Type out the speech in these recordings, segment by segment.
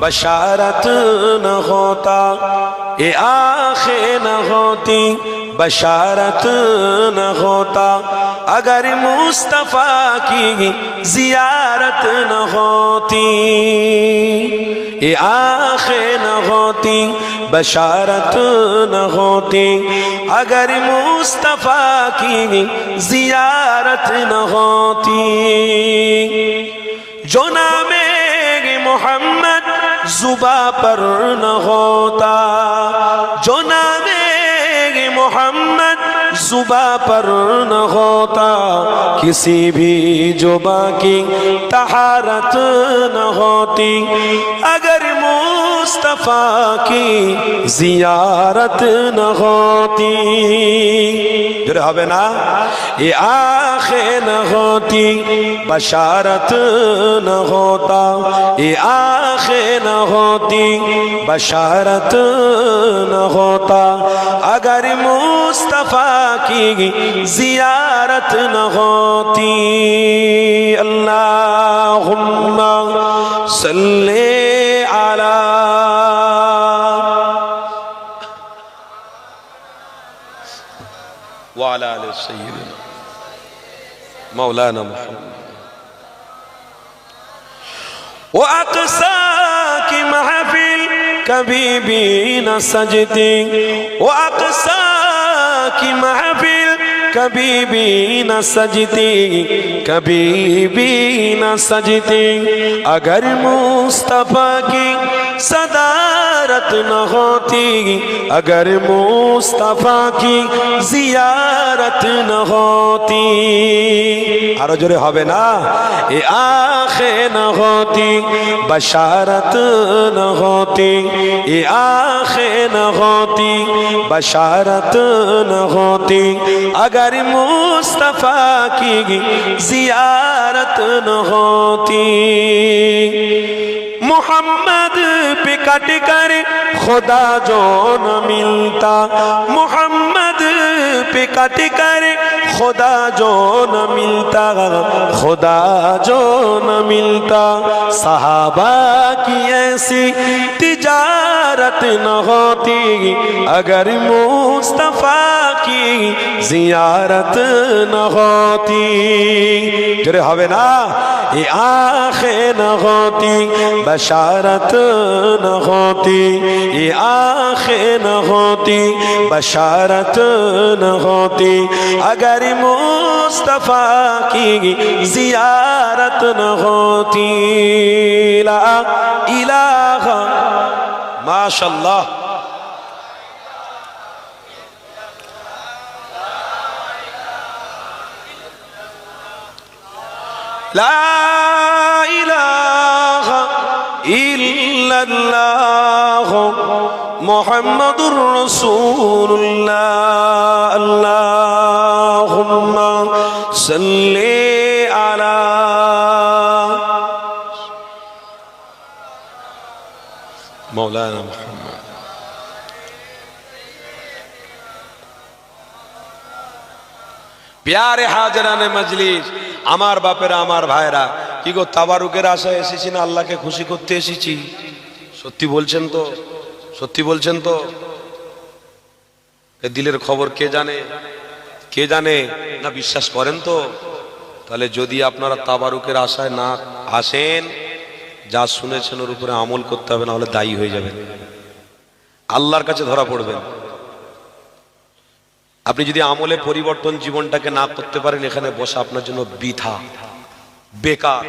بشارت نہ ہوتا اے آخ نہ ہوتی بشارت نہ ہوتا اگر مصطفیٰ کی زیارت نہ ہوتی اے آخ نہ ہوتی بشارت نہ ہوتی اگر مصطفیٰ کی زیارت نہ ہوتی جو نام محمد زباں پر نہ ہوتا۔ جو نام محمد زباں پر نہ ہوتا۔ کسی بھی زباں کی تہارت نہ ہوتی۔ اگر مصطفیٰ کی زیارت نہ ہوتی جرے ہوئے نا یہ آنکھیں نہ ہوتی بشارت نہ ہوتا یہ آنکھیں نہ ہوتی بشارت نہ ہوتا اگر مصطفیٰ کی زیارت نہ ہوتی اللہم صلی مولانا محمد وأقساك محفل كبيبين سجدي وأقساك محفل كبيبين سجدي كبيبين سجدي اگر مصطفیٰ کی صدارت نہ ہوتی اگر مصطفیٰ کی زیارت نہ ہوتی আরো জোরে হবে না এ আখে न होती बशारत न होती ये आंखें न होती बशारत न होती अगर मुस्तफ़ा की जियारत न होती मोहम्मद पे कट कर खुदा जो न मिलता मोहम्मद पे कट कर खुदा जो न मिलता खुदा जो न मिलता सहाबा की ऐसी زیارت نہ ہوتی اگر مصطفیٰ کی زیارت نہ ہوتی جرے ہوئے نا یہ آنکھیں نہ ہوتی بشارت نہ ہوتی یہ آنکھیں نہ ہوتی بشارت نہ ہوتی اگر مصطفیٰ کی زیارت نہ ہوتی لا الہ ما شاء الله. لا إله إلا الله محمد رسول الله. اللهم صلِّ مولانا محمد প্যারে হাজরানে মজলিস আমার বাপেরা আমার ভাইরা কি গো তাবারুকের আশায় এসেছি না আল্লাহকে খুশি করতে এসেছি সত্যি বলছেন তো সত্যি বলছেন তো এ দিলের খবর কে জানে কে জানে না বিশ্বাস করেন তো তাহলে যদি আপনারা তাবারুকের আশায় না আসেন যা শুনেছেন ওর উপরে আমল করতে হবে না হলে দায়ী হয়ে যাবেন। আল্লাহর কাছে ধরা পড়বেন। আপনি যদি আমলে পরিবর্তন জীবনটাকে না করতে পারেন, এখানে বসা আপনার জন্য বৃথা, বেকার।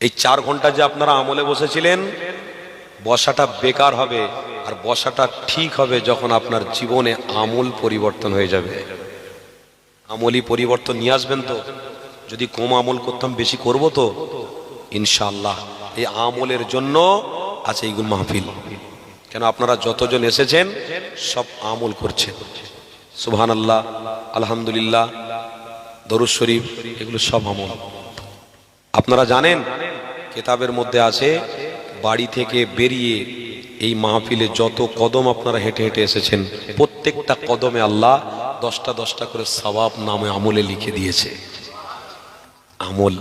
এই চার ঘণ্টা যে আপনারা আমলে বসেছিলেন, বসাটা বেকার হবে, আর বসাটা ঠিক হবে যখন আপনার জীবনে আমূল পরিবর্তন হয়ে যাবে। আমলি পরিবর্তন নিয়ে আসবেন তো? যদি কম আমল করতাম, বেশি করব তো? ইনশাআল্লাহ, এই আমলের জন্য আছে এইগুলো মাহফিল। কেন আপনারা যতজন এসেছেন, সব আমল করছেন। সুবহান আল্লাহ আলহামদুলিল্লাহ, দরুদ শরীফ, এগুলো সব আমল। আপনারা জানেন, কেতাবের মধ্যে আছে, বাড়ি থেকে বেরিয়ে এই মাহফিলে যত কদম আপনারা হেঁটে হেঁটে এসেছেন, প্রত্যেকটা কদমে আল্লাহ দশটা দশটা করে সবাব নামে আমলে লিখে দিয়েছে। আমল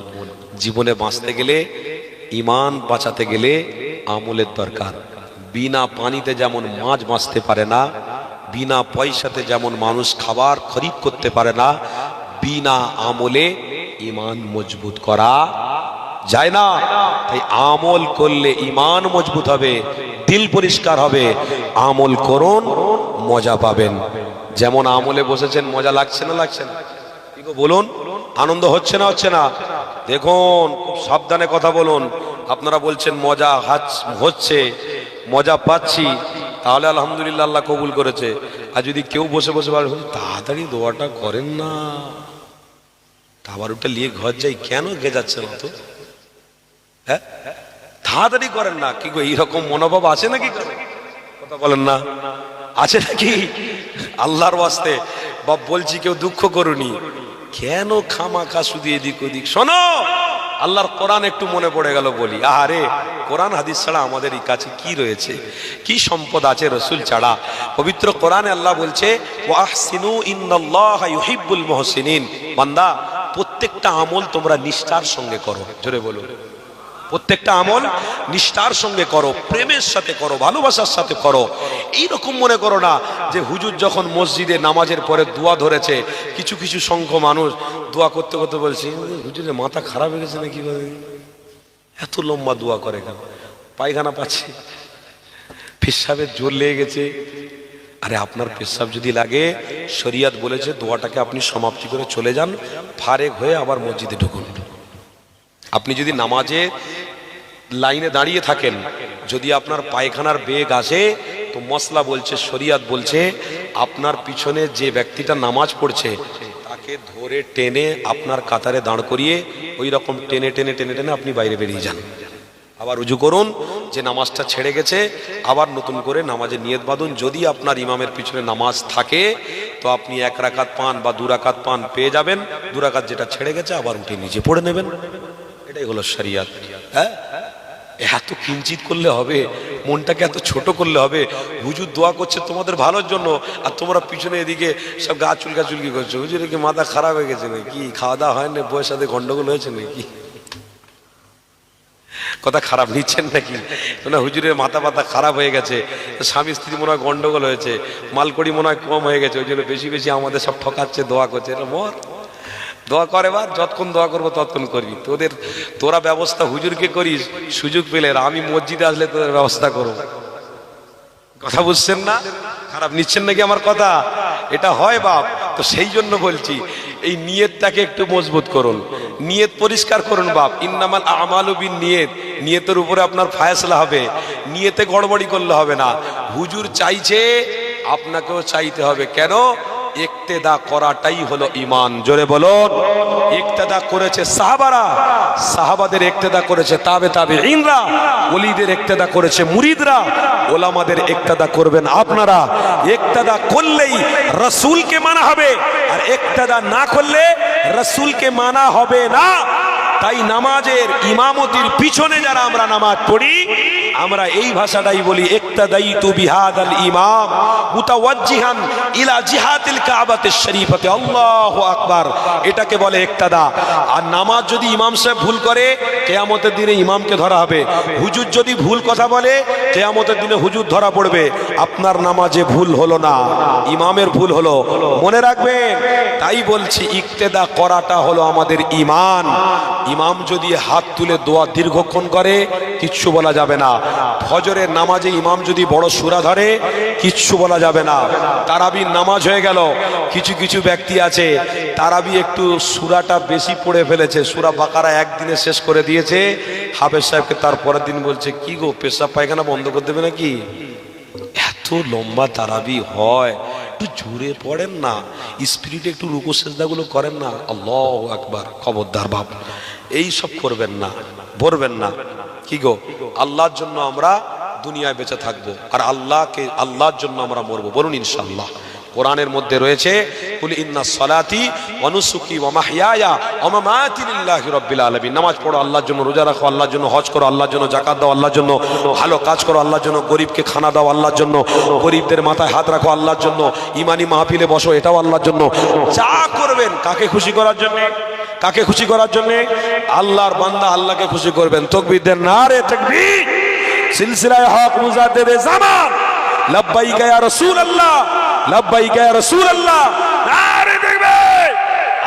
জীবনে বাঁচতে গেলে ইমান বাঁচাতে গেলে আমলের দরকার। বিনা পানিতে যেমন মাছ বাঁচতে পারে না, বিনা পয়সাতে যেমন মানুষ খাবার খরিদ করতে পারে না, বিনা আমলে ইমান মজবুত করা যায় না। তাই আমল করলে ইমান মজবুত হবে, দিল পরিষ্কার হবে। আমল করুন, মজা পাবেন। যেমন আমলে বসেছেন, মজা লাগছে না লাগছে না? বলুন, আনন্দ হচ্ছে না হচ্ছে না? দেখুন, খুব সাবধানে কথা বলুন। আপনারা বলছেন, মজা হাচ- হচ্ছে, মজা পাচ্ছি। তাহলে আলহামদুলিল্লাহ আল্লাহ কবুল করেছে। আর যদি কেউ বসে বসে তাড়াতাড়ি দোয়াটা করেন না। খাবার উঠে নিয়ে ঘর যাই, কেন গে যাচ্ছে না তো হ্যাঁ? তাড়াতাড়ি করেন না। কি এইরকম মনোভাব আছে নাকি? কথা বলেন না। আছে নাকি? আল্লাহর ওয়াস্তে। বা বলছি কেউ দুঃখ করুনি। কেন খামাখা শুধু এদিক ওদিক? শোনো! আল্লাহর কোরআন একটু মনে পড়ে গেল বলি, আহারে, কোরআন হাদিস ছাড়া আমাদের কাছে কি রয়েছে? কি সম্পদ আছে রসুল ছাড়া? পবিত্র কোরআনে আল্লাহ বলছে, ওয়াহসিনু বান্দা, প্রত্যেকটা আমল তোমরা নিষ্ঠার সঙ্গে করো। জোরে বলো প্রত্যেকটা আমল নিষ্ঠার সঙ্গে করো, প্রেমের সাথে করো, ভালোবাসার সাথে করো। এই রকম মনে করো না যে হুজুর যখন মসজিদে নামাজের পরে দোয়া ধরেছে, কিছু কিছু সংখ্য মানুষ দোয়া করতে করতে বলছে হুজুরের মাথা খারাপ হয়ে গেছে নাকি? এত লম্বা দোয়া করে কেন? পায়খানা পাচ্ছে। পেশাবের জোর লেগে গেছে। আরে আপনার পেশাব যদি লাগে, শরিয়াত বলেছে দোয়াটাকে আপনি সমাপ্তি করে চলে যান, ফারেক হয়ে আবার মসজিদে ঢুকুন। আপনি যদি নামাজে লাইনে দাঁড়িয়ে থাকেন, যদি আপনার পায়খানার বেগ আসে, তো মশলা বলছে, শরিয়াত বলছে, আপনার পিছনে যে ব্যক্তিটা নামাজ পড়ছে, তাকে ধরে টেনে আপনার কাতারে দাঁড় করিয়ে ওই রকম টেনে টেনে টেনে টেনে আপনি বাইরে বেরিয়ে যান। আবার রুজু করুন, যে নামাজটা ছেড়ে গেছে, আবার নতুন করে নামাজে নিয়ত বাঁধুন। যদি আপনার ইমামের পিছনে নামাজ থাকে, তো আপনি এক রাকাত পান বা দু রাকাত পান, পেয়ে যাবেন। দু রাকাত যেটা ছেড়ে গেছে, আবার উঠে নিচে পড়ে নেবেন। এটাই হলো শরিয়াত। হ্যাঁ? এত কিঞ্চিত করলে হবে, মনটাকে এত ছোট করলে হবে, হুজুর দোয়া করছে তোমাদের ভালোর জন্য, আর তোমরা পিছনে এদিকে সব গা চুলকা চুলকি করছ। হুজুরের কি মাথা খারাপ হয়ে গেছে নাকি? খাওয়া দাওয়া হয় না সাথে গন্ডগোল হয়েছে নাকি? কথা খারাপ নিচ্ছেন নাকি? না, হুজুরের মাথা পাতা খারাপ হয়ে গেছে, স্বামী স্ত্রী মনে হয় গন্ডগোল হয়েছে, মালকড়ি মনে হয় কম হয়ে গেছে, ওই জন্য বেশি বেশি আমাদের সব ঠকাচ্ছে, দোয়া করছে। এটা মর দোয়া করে এবার, যতক্ষণ দোয়া করব ততক্ষণ করবি। তোদের, তোরা ব্যবস্থা হুজুরকে করিস, সুযোগ পেলে আমি মসজিদে আসলে তোদের ব্যবস্থা করব। কথা বুঝছেন না? খারাপ নিচ্ছেন নাকি আমার কথা? এটা হয় বাপ। তো সেই জন্য বলছি, এই নিয়তটাকে একটু মজবুত করুন। নিয়ত পরিষ্কার করুন বাপ। ইন্নামাল আমালু বিন নিয়ত। নিয়তের উপরে আপনার ফায়সলা হবে। নিয়তে গড়বড়ি করলে হবে না। হুজুর চাইছে, আপনাকেও চাইতে হবে। কেন? ইক্তেদা করাটাই হলো ইমান জোরে বলো ইক্তেদা করেছে সাহাবারা, সাহাবাদের ইকতেদা করেছে তাবে তাবে ইনরা ওলিদের ইকতেদা করেছে মুরিদরা, ওলামাদের একতাদা করবেন আপনারা। ইকতেদা করলেই রসুলকে মানা হবে, আর ইকতেদা না করলে রসুলকে মানা হবে না। তাই নামাজের ইমামতির পিছনে যারা আমরা নামাজ পড়ি, আমরা এই ভাষাটাই বলি, ইক্তাদাইতু বিহাদাল ইমাম মুতাওয়াজ্জিহান ইলা জিহাতিল কাবাতে শরীফাতে। আল্লাহু আকবার। এটাকে বলে ইক্তাদা। আর নামাজ যদি ইমাম সাহেব ভুল করে, কিয়ামতের দিনে ইমামকে ধরা হবে। হুজুর যদি ভুল কথা বলে, কিয়ামতের দিনে হুজুর ধরা পড়বে। আপনার নামাজে ভুল হলো না, ইমামের ভুল হলো। মনে রাখবেন, তাই বলছি, ইক্তেদা করাটা হলো আমাদের ইমান। ইমাম যদি হাত তুলে দোয়া দীর্ঘক্ষণ করে, কিচ্ছু বলা যাবে না। ফজরের নামাজে ইমাম যদি বড় সুরা ধরে, কিচ্ছু বলা যাবে না। তারাবির নামাজ হয়ে গেল। কিছু কিছু ব্যক্তি আছে, তারাবি একটু সুরাটা বেশি পড়ে ফেলেছে। সুরা বাকারা একদিনে শেষ করে দিয়েছে। হাফেজ সাহেবকে তার পরের দিন বলছে, কি গো, পেশাব পায়খানা বন্ধ করে দেবে নাকি? এত লম্বা তারাবি হয়। একটু জোরে পড়েন না। স্পিরিটে একটু রুকু সেজদাগুলো করেন না। আল্লাহ একবার খবরদার বাপ। এই সব করবেন না, ভরবেন না। কি গো? আল্লাহর জন্য আমরা দুনিয়ায় বেঁচে থাকব। আর আল্লাহকে, আল্লাহর জন্য আমরা মরবো। বলুন ইনশাল্লাহ কোরআনের মধ্যে রয়েছে নামাজ পড়ো, আল্লাহর জন্য রোজা রাখো, আল্লাহর জন্য হজ করো, আল্লাহর জন্য যাকাত দাও, আল্লাহর জন্য ভালো কাজ করো, আল্লাহর জন্য গরিবকে খানা দাও, আল্লাহর জন্য গরিবদের মাথায় হাত রাখো, আল্লাহর জন্য ইমানি মাহফিলে বসো, এটাও আল্লাহর জন্য। যা করবেন, কাকে খুশি করার জন্য? কাকে খুশি করার জন্যে? আল্লাহর বান্দা আল্লাহকে খুশি করবেন। তকবীরদের না রে তকবি সিলসিলায় হক মুজা দেবে জামান। লাব্বাইকা গায়া রসুল আল্লাহ ইয়া গায়া রসুল আল্লাহ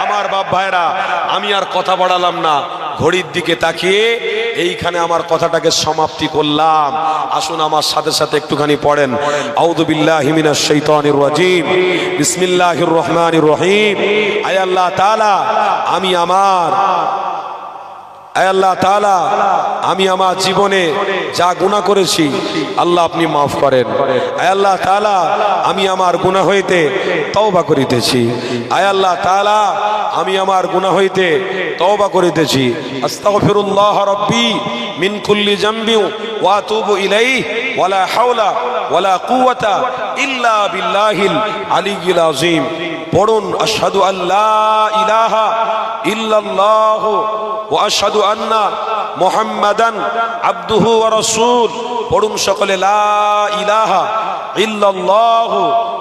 আমার বাপ ভাইরা, আমি আর কথা বাড়ালাম না। ঘড়ির দিকে তাকিয়ে এইখানে আমার কথাটাকে সমাপ্তি করলাম। আসুন আমার সাথে সাথে একটুখানি পড়েন। আউদুবিল্লাহ মিনাশ শাইতানির রাজিম। বিসমিল্লাহির রহমানির রহিম। আয় আল্লাহ তাআলা, আমি আমার আল্লাহ তালা আমি আমার জীবনে যা গুনাহ করেছি, আল্লাহ আপনি মাফ করেন। আল্লাহ তাআলা, আমি আমার গুনাহ হইতে তওবা করিতেছি। আল্লাহ তাআলা, আমি আমার গুনাহ হইতে তওবা করিতেছি। আস্তাগফিরুল্লাহ রাব্বি মিন কুল্লি জামবি ওয়া আতুবু ইলাইহি, ওয়ালা হাওলা ওয়ালা কুওয়াতা ইল্লা বিল্লাহিল আলিয়্যিল আযীম। পড়ুন, আশহাদু আল্লাহ ইলাহা ইল্লাল্লাহ ওয়া আশহাদু আন্না মুহাম্মাদান আবদুহু ওয়া রাসূল। পড়ুন সকলে, লা ইলাহা ইল্লাল্লাহ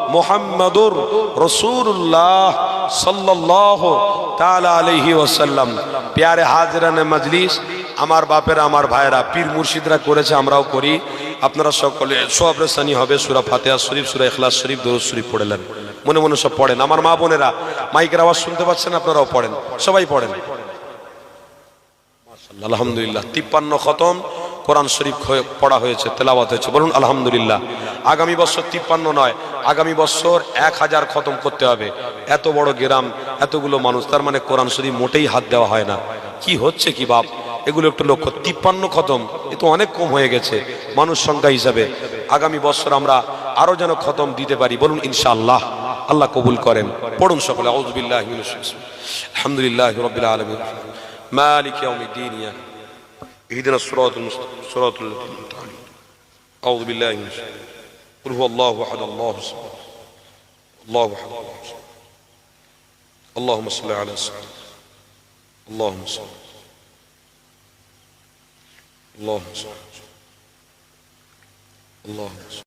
মুহাম্মাদুর রাসূলুল্লাহ সাল্লাল্লাহু তাআলা আলাইহি ওয়াসাল্লাম। প্যারে হাজরানে মজলিস, আমার বাপের, আমার ভাইরা পীর মুর্শিদরা করেছে, আমরাও করি। আপনারা সকলে সোয়াবরেসানি হবে, সুরা ফাতেহা শরীফ, সুরা ইখলাস শরীফ, দরুদ শরীফ পড়লেন। মনে মনে সব পড়েন। আমার মা বোনেরা, মাইকের আওয়াজ শুনতে পাচ্ছেন আপনারাও পড়েন। সবাই পড়েন। আলহামদুলিল্লাহ, তিপ্পান্ন খতম, কোরআন শরীফ পড়া হয়েছে, তেলাওয়াত হয়েছে, বলুন আলহামদুলিল্লাহ। আগামী বছর তিপ্পান্ন নয়, আগামী বছর এক হাজার খতম করতে হবে। এত বড় গ্রাম, এতগুলো মানুষ, তার মানে কোরআন শরীফ মোটেই হাত দেওয়া হয় না। কি হচ্ছে কি বাপ? এগুলো একটু লক্ষ্য, তিপ্পান্ন খতম, এ তো অনেক কম হয়ে গেছে, মানুষ সংখ্যা হিসাবে। আগামী বছর আমরা আরও যেন খতম দিতে পারি, বলুন ইনশাআল্লাহ, আল্লাহ কবুল করেন। পড়ুন সকলে মিনাশ শাইতানির রাজিম। مالك يوم الدين يا اهدنا الصراط المستقيم صراط الذين أنعمت عليهم أعوذ بالله من الشيطان. قل هو الله أحد الله الصمد. الله أحد الله الصمد. اللهم صل على سيدنا اللهم صل اللهم صل اللهم صل